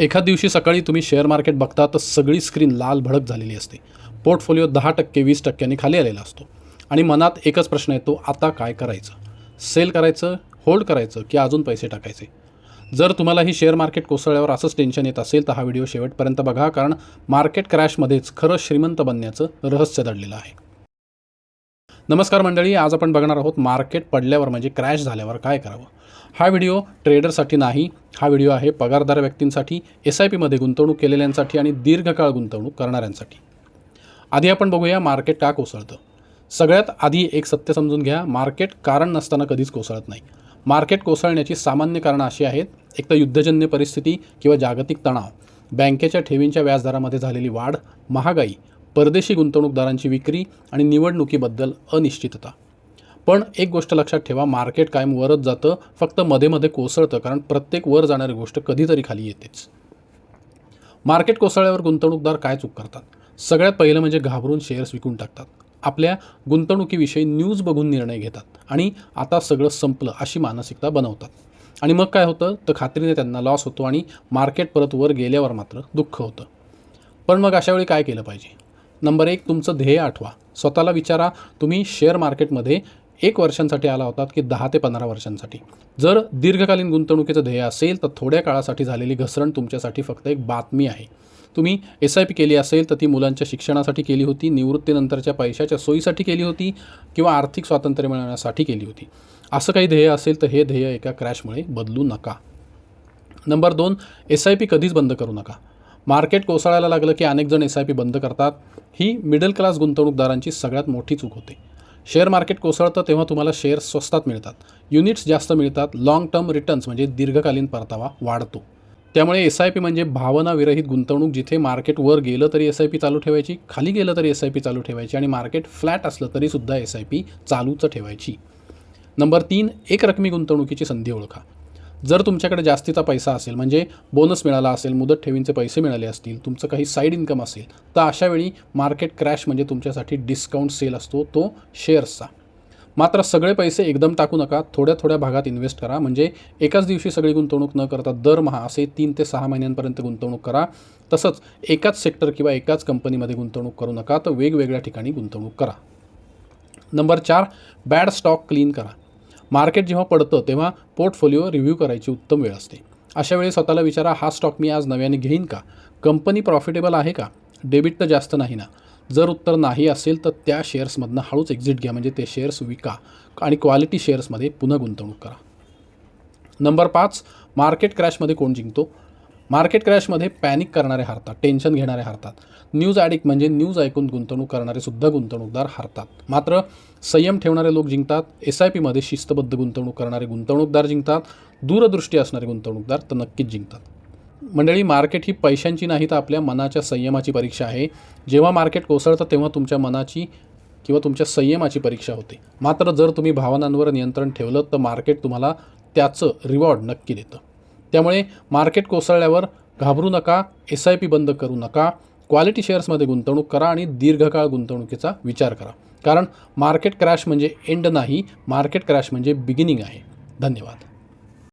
एखाद दिवशी सकाळी तुम्ही शेअर मार्केट बघता तर सगळी स्क्रीन लाल भडक झालेली असते. पोर्टफोलिओ दहा टक्के वीस टक्क्यांनी खाली आलेला असतो. आणि मनात एकच प्रश्न येतो आता काय करायचं? सेल करायचं होल्ड करायचं की अजून पैसे टाकायचे? जर तुम्हाला ही शेअर मार्केट कोसळल्यावर असंच टेन्शन येत असेल तर हा व्हिडिओ शेवटपर्यंत बघा कारण मार्केट क्रॅशमध्येच खरं श्रीमंत बनण्याचं रहस्य दडलेलं आहे. नमस्कार मंडळी आज आपण बघणार आहोत मार्केट पडल्यावर म्हणजे क्रॅश झाल्यावर काय करावं. हा व्हिडिओ ट्रेडरसाठी नाही हा व्हिडिओ आहे पगारदार व्यक्तींसाठी एस आय पीमध्ये गुंतवणूक केलेल्यांसाठी आणि दीर्घकाळ गुंतवणूक करणाऱ्यांसाठी. आधी आपण बघूया मार्केट का कोसळतं. सगळ्यात आधी एक सत्य समजून घ्या मार्केट कारण नसताना कधीच कोसळत नाही. मार्केट कोसळण्याची सामान्य कारणं अशी आहेत एक तर युद्धजन्य परिस्थिती किंवा जागतिक तणाव. बँकेच्या ठेवींच्या व्याजदरामध्ये झालेली वाढ महागाई परदेशी गुंतवणूकदारांची विक्री आणि निवडणुकीबद्दल अनिश्चितता. पण एक गोष्ट लक्षात ठेवा मार्केट कायम वरच जातं फक्त मध्ये मध्ये कोसळतं कारण प्रत्येक वर जाणारी गोष्ट कधीतरी खाली येतेच. मार्केट कोसळल्यावर गुंतवणूकदार काय चूक करतात? सगळ्यात पहिलं म्हणजे घाबरून शेअर्स विकून टाकतात. आपल्या गुंतवणुकीविषयी न्यूज बघून निर्णय घेतात आणि आता सगळं संपलं अशी मानसिकता बनवतात. आणि मग काय होतं? तर खात्रीने त्यांना लॉस होतो आणि मार्केट परत वर गेल्यावर मात्र दुःख होतं. पण मग अशावेळी काय केलं पाहिजे? नंबर एक तुमचं ध्येय आठवा. स्वतःला विचारा तुम्ही शेअर मार्केटमध्ये एक वर्षांसाठी आला होतात की दहा ते पंधरा वर्षांसाठी. जर दीर्घकालीन गुंतवणुकीचं ध्येय असेल तर थोड्या काळासाठी झालेली घसरण तुमच्यासाठी फक्त एक बातमी आहे. तुम्ही एस आय पी केली असेल तर ती मुलांच्या शिक्षणासाठी केली होती निवृत्तीनंतरच्या पैशाच्या सोयीसाठी केली होती किंवा आर्थिक स्वातंत्र्य मिळवण्यासाठी केली होती. असं काही ध्येय असेल तर हे ध्येय एका क्रॅशमुळे बदलू नका. नंबर दोन एस आय पी कधीच बंद करू नका. मार्केट कोसळायला लागलं की अनेक जण एस आय पी बंद करतात. ही मिडल क्लास गुंतवणूकदारांची सगळ्यात मोठी चूक होते. शेअर मार्केट कोसळतं तेव्हा तुम्हाला शेअर्स स्वस्तात मिळतात. युनिट्स जास्त मिळतात. लाँग टर्म रिटर्न्स म्हणजे दीर्घकालीन परतावा वाढतो. त्यामुळे एस आय पी म्हणजे भावनाविरहित गुंतवणूक जिथे मार्केट वर गेलं तरी एस आय पी चालू ठेवायची खाली गेलं तरी एस आय पी चालू ठेवायची आणि मार्केट फ्लॅट असलं तरीसुद्धा एस आय पी चालूच ठेवायची. नंबर तीन एक रकमी गुंतवणुकीची संधी ओळखा. जर तुमच्याकडे जास्तीचा पैसा असेल म्हणजे बोनस मिळाला असेल मुदत ठेवींचे पैसे मिळाले असतील तुमचं काही साईड इन्कम असेल तर अशावेळी मार्केट क्रॅश म्हणजे तुमच्यासाठी डिस्काउंट सेल असतो तो शेअर्सचा मात्र सगळे पैसे एकदम टाकू नका थोड्या थोड्या भागात इन्व्हेस्ट करा म्हणजे एकाच दिवशी सगळी गुंतवणूक न करता दरमहा असे तीन ते सहा महिन्यांपर्यंत गुंतवणूक करा. तसंच एकाच सेक्टर किंवा एकाच कंपनीमध्ये गुंतवणूक करू नका तर वेगवेगळ्या ठिकाणी गुंतवणूक करा. नंबर चार बॅड स्टॉक क्लीन करा. मार्केट जेव्हा पडतं तेव्हा पोर्टफोलिओ रिव्ह्यू करायची उत्तम वेळ असते. अशा वेळी स्वतःला विचारा हा स्टॉक मी आज नव्याने घेईन का? कंपनी प्रॉफिटेबल आहे का? डेबिट तर जास्त नाही ना? जर उत्तर नाही असेल तर त्या शेअर्समधनं हळूच एक्झिट घ्या म्हणजे ते शेअर्स विका आणि क्वालिटी शेअर्समध्ये पुन्हा गुंतवणूक करा. नंबर पाच मार्केट क्रॅशमध्ये कोण जिंकतो? मार्केट क्रॅशमध्ये पॅनिक करणारे हारतात टेन्शन घेणारे हारतात. न्यूज ॲडिक्ट म्हणजे न्यूज ऐकून गुंतवणूक करणारे सुद्धा गुंतवणूकदार हारतात. मात्र संयम ठेवणारे लोक जिंकतात एस आय पीमध्ये शिस्तबद्ध गुंतवणूक करणारे गुंतवणूकदार जिंकतात दूरदृष्टी असणारे गुंतवणूकदार तर नक्कीच जिंकतात. मंडळी मार्केट ही पैशांची नाही तर आपल्या मनाच्या संयमाची परीक्षा आहे. जेव्हा मार्केट कोसळतं तेव्हा तुमच्या मनाची किंवा तुमच्या संयमाची परीक्षा होते. मात्र जर तुम्ही भावनांवर नियंत्रण ठेवलं तर मार्केट तुम्हाला त्याचं रिवॉर्ड नक्की देतं. त्यामुळे मार्केट कोसळल्यावर घाबरू नका एस आय पी बंद करू नका क्वालिटी शेअर्समध्ये गुंतवणूक करा आणि दीर्घकाळ गुंतवणुकीचा विचार करा. कारण मार्केट क्रॅश म्हणजे एंड नाही मार्केट क्रॅश म्हणजे बिगिनिंग आहे. धन्यवाद.